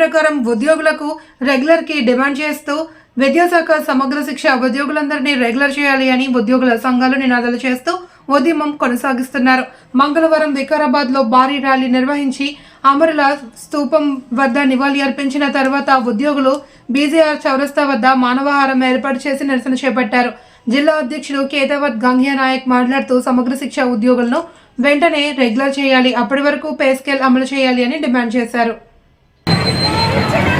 ప్రకారం ఉద్యోగులకు రెగ్యులర్కి డిమాండ్ చేస్తూ విద్యాశాఖ సమగ్ర శిక్ష ఉద్యోగులందరినీ రెగ్యులర్ చేయాలి అని ఉద్యోగుల సంఘాలు నినాదాలు చేస్తూ ఉద్యమం కొనసాగిస్తున్నారు. మంగళవారం వికారాబాద్లో భారీ ర్యాలీ నిర్వహించి అమరుల స్తూపం వద్ద నివాళి అర్పించిన తర్వాత ఉద్యోగులు బీజేఆర్ చౌరస్తా వద్ద మానవహారం ఏర్పాటు చేసి నిరసన చేపట్టారు. జిల్లా అధ్యక్షుడు కేతావత్ గంగ్యా నాయక్ మాట్లాడుతూ సమగ్ర శిక్ష ఉద్యోగులను వెంటనే రెగ్యులర్ చేయాలి అప్పటి వరకు పే స్కేల్ అమలు చేయాలి అని డిమాండ్ చేశారు. Thank you.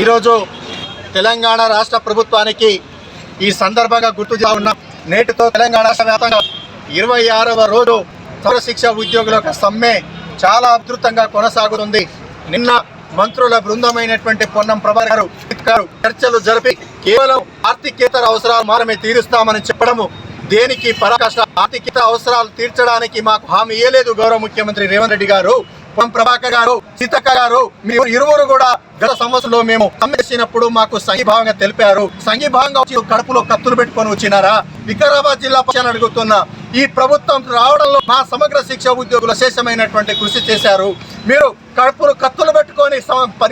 ఈరోజు తెలంగాణ రాష్ట్ర ప్రభుత్వానికి ఈ సందర్భంగా గుర్తు చేస్తా నేటితో తెలంగాణ రాష్ట్ర వ్యాప్తంగా ఇరవై ఆరవ రోజు సౌరశిక్ష ఉద్యోగుల యొక్క సమ్మె చాలా అద్భుతంగా కొనసాగుతుంది. నిన్న మంత్రుల బృందమైనటువంటి పొన్నం ప్రభాకర్ గారు గారు చర్చలు జరిపి కేవలం ఆర్థికేతర అవసరాలు మాత్రమే తీరుస్తామని చెప్పడము దేనికి పరాకాష్ట? ఆర్థికేత అవసరాలు తీర్చడానికి మాకు హామీ ఇయ్యలేదు గౌరవ ముఖ్యమంత్రి రేవంత్ రెడ్డి గారు. ప్రభాకర్ గారు సీతక్క గారు మీరు ఇరువురు కూడా గత సంవత్సరంలో మేము సమ్మెసినప్పుడు మాకు సంఘీభావంగా తెలిపారు. సంఘీభావంగా వచ్చి కడుపులో కత్తులు పెట్టుకొని వచ్చినారా? వికారాబాద్ జిల్లా పక్షాన్ని అడుగుతున్నా ఈ ప్రభుత్వం రావడంలో మా సమగ్ర శిక్ష ఉద్యోగులు శేషమైనటువంటి కృషి చేశారు. మీరు కడుపులు కత్తులు పెట్టుకొని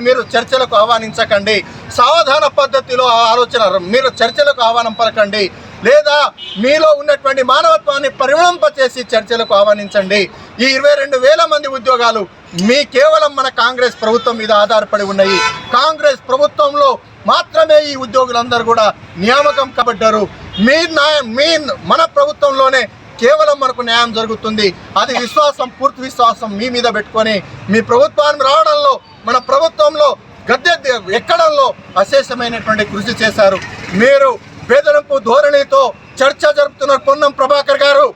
మీరు చర్చలకు ఆహ్వానించకండి. సావధాన పద్ధతిలో ఆలోచన మీరు చర్చలకు ఆహ్వానం పలకండి. లేదా మీలో ఉన్నటువంటి మానవత్వాన్ని పరిమళింపచేసి చర్చలకు ఆహ్వానించండి. ఈ ఇరవై రెండు వేల మంది ఉద్యోగాలు మీ కేవలం మన కాంగ్రెస్ ప్రభుత్వం మీద ఆధారపడి ఉన్నాయి. కాంగ్రెస్ ప్రభుత్వంలో మాత్రమే ఈ ఉద్యోగులందరూ కూడా నియామకం కాబడ్డారు. మీ న్యాయం మీ మన ప్రభుత్వంలోనే కేవలం మనకు న్యాయం జరుగుతుంది. అది విశ్వాసం పూర్తి విశ్వాసం మీ మీద పెట్టుకొని మీ ప్రభుత్వాన్ని రావడంలో మన ప్రభుత్వంలో గద్దె ఎక్కడంలో అశేషమైనటువంటి కృషి చేశారు. మీరు బెదిరింపు ధోరణితో చర్చ జరుపుతున్న పొన్నం ప్రభాకర్ గారు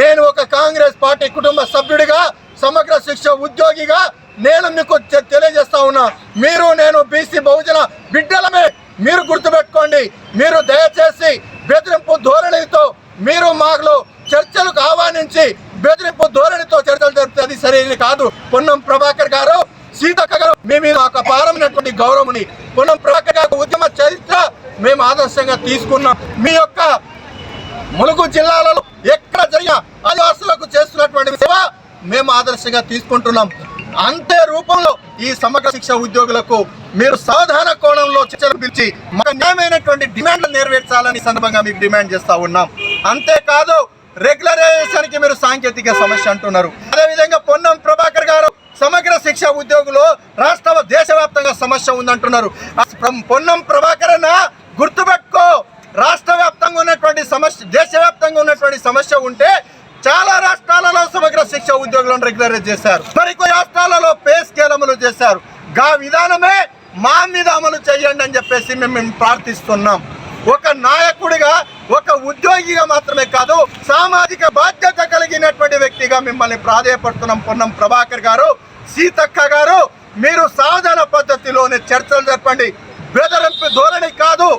నేను ఒక కాంగ్రెస్ పార్టీ కుటుంబ సభ్యుడిగా సమగ్ర శిక్ష ఉద్యోగిగా నేను మీకు తెలియజేస్తా ఉన్నా. మీరు నేను బీసీ బహుజన బిడ్డలమే. మీరు గుర్తుపెట్టుకోండి. మీరు దయచేసి బెదిరింపు ధోరణితో మీరు మాలో చర్చలకు ఆహ్వానించి బెదిరింపు ధోరణితో చర్చలు జరిపితే అది సరైనది కాదు. పొన్నం ప్రభాకర్ గారు సీతక్క గారు మీ మీద ఒక పారమైనటువంటి గౌరవముని పొన్నం ప్రభాకర్ గారు ఉద్యమ చరిత్ర మేము ఆదర్శంగా తీసుకున్నాం. మీ యొక్క ములుగు జిల్లాలలో ఎక్కడ జరిగిన ఆదివాసులకు చేస్తున్నటువంటి సేవ మేము ఆదర్శంగా తీసుకుంటున్నాం. అంతే రూపంలో ఈ సమగ్ర శిక్ష ఉద్యోగులకు మీరు సాధారణ కోణంలో చర్చలు పిలిచి మాకు న్యాయమైనటువంటి డిమాండ్లు నెరవేర్చాలని సందర్భంగా మీకు డిమాండ్ చేస్తా ఉన్నాం. అంతేకాదు రెగ్యులరైజేషన్కి మీరు సాంకేతిక సమస్య అంటున్నారు. అదేవిధంగా పొన్నం ప్రభాకర్ గారు సమగ్ర శిక్ష ఉద్యోగులు రాష్ట్ర దేశవ్యాప్తంగా సమస్య ఉందంటున్నారు. పొన్నం ప్రభాకర్ అన్న గుర్తుపెట్టుకో. రాష్ట్ర వ్యాప్తంగా ఉన్నటువంటి సమస్య దేశవ్యాప్తంగా ఉన్నటువంటి సమస్య ఉంటే చాలా రాష్ట్రాలలో సమగ్ర శిక్ష ఉద్యోగులను రెగ్యులరైజ్ చేశారు. మరికొన్ని రాష్ట్రాలలో పే స్కేల్ అమలు చేశారు. గా విధానమే మా మీద అమలు చేయండి అని చెప్పేసి మేము ప్రార్థిస్తున్నాం. ఒక నాయకుడిగా ఒక ఉద్యోగిగా మాత్రమే కాదు సామాజిక బాధ్యత కలిగినటువంటి వ్యక్తిగా మిమ్మల్ని ప్రాధేయపడుతున్నాం పొన్నం ప్రభాకర్ గారు సీతక్క గారు. మీరు సాధన పద్ధతిలోనే చర్చలు జరపండి. బెదరింపు ధోరణి కాదు.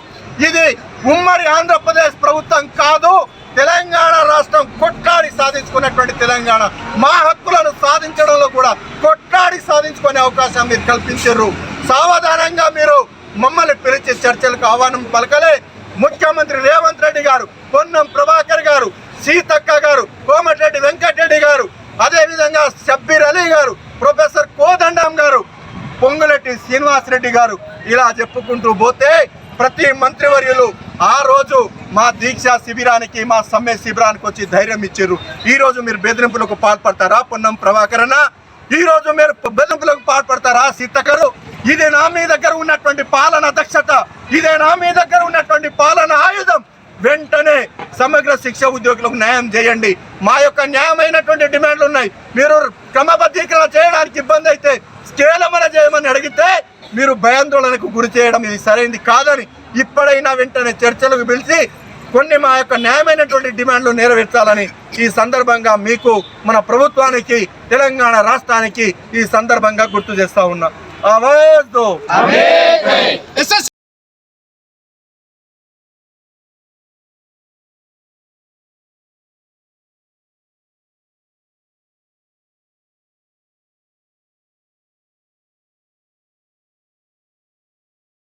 ఇది ఉమ్మడి ఆంధ్రప్రదేశ్ ప్రభుత్వం కాదు తెలంగాణ రాష్ట్రం కొట్లాడి సాధించుకున్నటువంటి తెలంగాణ. మా హక్కులను సాధించడంలో కూడా కొట్లాడి సాధించుకునే అవకాశం మీరు కల్పించారు. సావధానంగా మీరు మమ్మల్ని పిలిచి చర్చలకు ఆహ్వానం పలకలే. ముఖ్యమంత్రి రేవంత్ రెడ్డి గారు పొన్నం ప్రభాకర్ గారు సీతక్క గారు కోమటిరెడ్డి వెంకటరెడ్డి గారు అదేవిధంగా షబ్బీర్ అలీ గారు ప్రొఫెసర్ కోదండం గారు పొంగులెట్టి శ్రీనివాసరెడ్డి గారు ఇలా చెప్పుకుంటూ పోతే ప్రతి మంత్రివర్యులు ఆ రోజు మా దీక్ష శిబిరానికి మా సమ్మె శిబిరానికి వచ్చి ధైర్యం ఇచ్చారు. ఈరోజు మీరు బెదిరింపులకు పాల్పడతారా? పొన్నం ప్రభాకరణ. ఈ రోజు మీరు బెదిరింపులకు పాల్పడతారా సీతకరు ఇదే నా మీ దగ్గర ఉన్నటువంటి పాలన దక్షత. ఇదే నా మీ దగ్గర ఉన్నటువంటి పాలన ఆయుధం. వెంటనే సమగ్ర శిక్ష ఉద్యోగులకు న్యాయం చేయండి. మా యొక్క న్యాయమైనటువంటి డిమాండ్లు ఉన్నాయి మీరు క్రమబద్ధీకరణ చేయడానికి ఇబ్బంది అయితే స్కేల్ చేయమని అడిగితే మీరు భయాందోళనకు గురి చేయడం ఇది సరైనది కాదని ఇప్పుడైనా వెంటనే చర్చలకు పిలిచి కొన్ని మా యొక్క న్యాయమైనటువంటి డిమాండ్లు నెరవేర్చాలని ఈ సందర్భంగా మీకు మన ప్రభుత్వానికి తెలంగాణ రాష్ట్రానికి ఈ సందర్భంగా గుర్తు చేస్తా ఉన్నా. ఆవాజ్